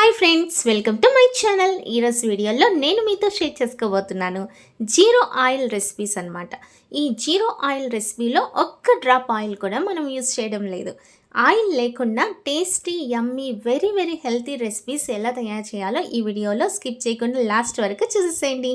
Hi friends welcome to my channel ఈరోజు వీడియోలో నేను మీతో షేర్ చేసుకోబోతున్నాను జీరో ఆయిల్ రెసిపీస్ అన్నమాట. ఈ జీరో ఆయిల్ రెసిపీలో ఒక్క డ్రాప్ ఆయిల్ కూడా మనం యూజ్ చేయడం లేదు. ఆయిల్ లేకుండా tasty yummy very very healthy recipes ఎలా తయారు చేయాలో ఈ వీడియోలో స్కిప్ చేయకుండా లాస్ట్ వరకు చూసేసేయండి.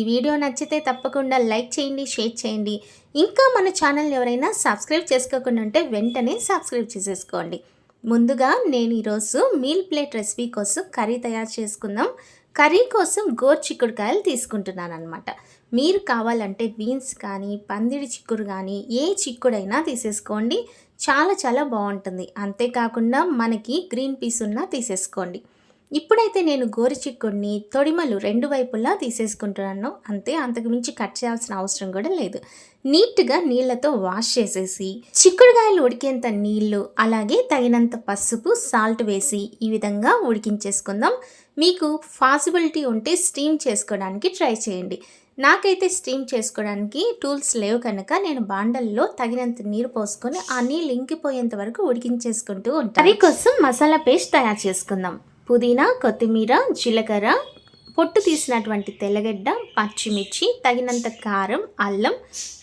ఈ వీడియో నచ్చితే తప్పకుండా లైక్ చేయండి షేర్ చేయండి. ఇంకా మన ఛానల్ ఎవరైనా సబ్స్క్రైబ్ చేసుకోకుండా ఉంటే వెంటనే సబ్స్క్రైబ్ చేసేసుకోండి. ముందుగా నేను ఈరోజు మీల్ ప్లేట్ రెసిపీ కోసం కర్రీ తయారు చేసుకుందాం. కర్రీ కోసం గోరు చిక్కుడుకాయలు తీసుకుంటున్నాను అనమాట మీరు కావాలంటే బీన్స్ కానీ పందిడి చిక్కుడు కానీ ఏ చిక్కుడైనా తీసేసుకోండి. చాలా చాలా బాగుంటుంది. అంతేకాకుండా మనకి గ్రీన్ పీస్ ఉన్నా తీసేసుకోండి. ఇప్పుడైతే నేను గోరుచిక్కుడిని తొడిమలు రెండు వైపులా తీసేసుకుంటున్నాను. అంతే అంతకుమించి కట్ చేయాల్సిన అవసరం కూడా లేదు. నీట్గా నీళ్ళతో వాష్ చేసేసి చిక్కుడుకాయలు ఉడికేంత నీళ్ళు అలాగే తగినంత పసుపు సాల్ట్ వేసి ఈ విధంగా ఉడికించేసుకుందాం. మీకు పాసిబిలిటీ ఉంటే స్టీమ్ చేసుకోవడానికి ట్రై చేయండి. నాకైతే స్టీమ్ చేసుకోవడానికి టూల్స్ లేవు కనుక నేను బాండల్లో తగినంత నీరు పోసుకొని ఆ నీళ్ళు ఇంకిపోయేంత వరకు ఉడికించేసుకుంటూ ఉంటాను. కర్రీ కోసం మసాలా పేస్ట్ తయారు చేసుకుందాం. పుదీనా కొత్తిమీర జీలకర్ర పొట్టు తీసినటువంటి తెల్లగడ్డ పచ్చిమిర్చి తగినంత కారం అల్లం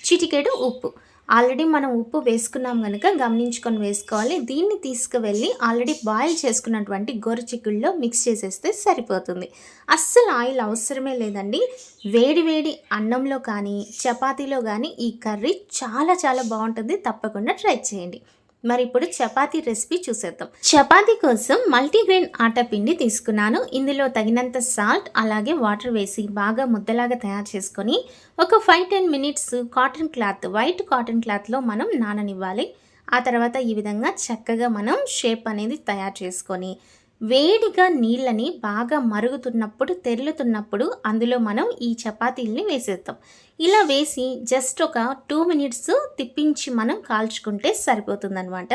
చిటికెడు ఉప్పు. ఆల్రెడీ మనం ఉప్పు వేసుకున్నాం కనుక గమనించుకొని వేసుకోవాలి. దీన్ని తీసుకువెళ్ళి ఆల్రెడీ బాయిల్ చేసుకున్నటువంటి గొర్రె మిక్స్ చేసేస్తే సరిపోతుంది. అస్సలు ఆయిల్ అవసరమే లేదండి. వేడి వేడి అన్నంలో కానీ చపాతీలో కానీ ఈ కర్రీ చాలా చాలా బాగుంటుంది. తప్పకుండా ట్రై చేయండి. మరి ఇప్పుడు చపాతీ రెసిపీ చూసేద్దాం. చపాతీ కోసం మల్టీగ్రెయిన్ ఆటా పిండి తీసుకున్నాను. ఇందులో తగినంత సాల్ట్ అలాగే వాటర్ వేసి బాగా ముద్దలాగా తయారు చేసుకొని ఒక five ten minutes cotton cloth white cotton క్లాత్లో మనం నాననివ్వాలి. ఆ తర్వాత ఈ విధంగా చక్కగా మనం షేప్ అనేది తయారు చేసుకొని వేడిగా నీళ్ళని బాగా మరుగుతున్నప్పుడు తెరులుతున్నప్పుడు అందులో మనం ఈ చపాతీల్ని వేసేద్దాం. ఇలా వేసి జస్ట్ ఒక టూ మినిట్స్ తిప్పించి మనం కాల్చుకుంటే సరిపోతుందనమాట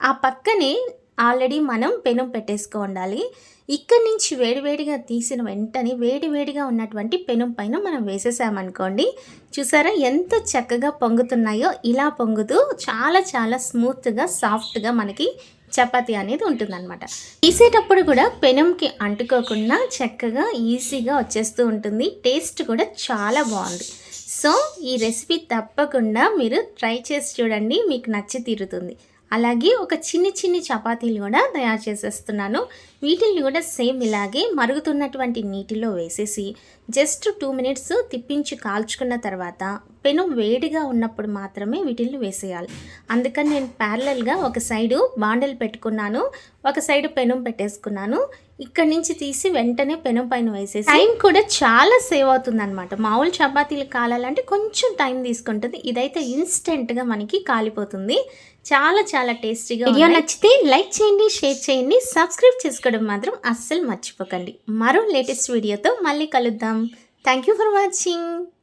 ఆ పక్కనే ఆల్రెడీ మనం పెనం పెట్టేసుకో ఉండాలి. ఇక్కడి నుంచి వేడివేడిగా తీసిన వెంటనే వేడివేడిగా ఉన్నటువంటి పెనం పైన మనం వేసేసామనుకోండి చూసారా ఎంత చక్కగా పొంగుతున్నాయో ఇలా పొంగుతూ చాలా చాలా స్మూత్గా సాఫ్ట్గా మనకి చపాతి అనేది ఉంటుందన్నమాట. తీసేటప్పుడు కూడా పెనంకి అంటుకోకుండా చక్కగా ఈజీగా వచ్చేస్తూ ఉంటుంది. టేస్ట్ కూడా చాలా బాగుంది. సో ఈ రెసిపీ తప్పకుండా మీరు ట్రై చేసి చూడండి. మీకు నచ్చి తీరుతుంది. అలాగే ఒక చిన్ని చిన్ని చపాతీలు కూడా తయారు చేసేస్తున్నాను. వీటిని కూడా సేమ్ ఇలాగే మరుగుతున్నటువంటి నీటిలో వేసేసి జస్ట్ టూ మినిట్స్ తిప్పించి కాల్చుకున్న తర్వాత పెను వేడిగా ఉన్నప్పుడు మాత్రమే వీటిని వేసేయాలి. అందుకని నేను ప్యారలల్గా ఒక సైడు బాండలు పెట్టుకున్నాను ఒక సైడు పెనం పెట్టేసుకున్నాను. ఇక్కడ నుంచి తీసి వెంటనే పెనం పైన వేసేసి టైం కూడా చాలా సేవ్ అవుతుంది అనమాట మామూలు చపాతీలు కాలాలంటే కొంచెం టైం తీసుకుంటుంది. ఇదైతే ఇన్స్టెంట్గా మనకి కాలిపోతుంది. చాలా చాలా టేస్టీగా వీడియో నచ్చితే లైక్ చేయండి షేర్ చేయండి సబ్స్క్రైబ్ చేసుకోవడం మాత్రం అస్సలు మర్చిపోకండి. మరో లేటెస్ట్ వీడియోతో మళ్ళీ కలుద్దాం. Thank you for watching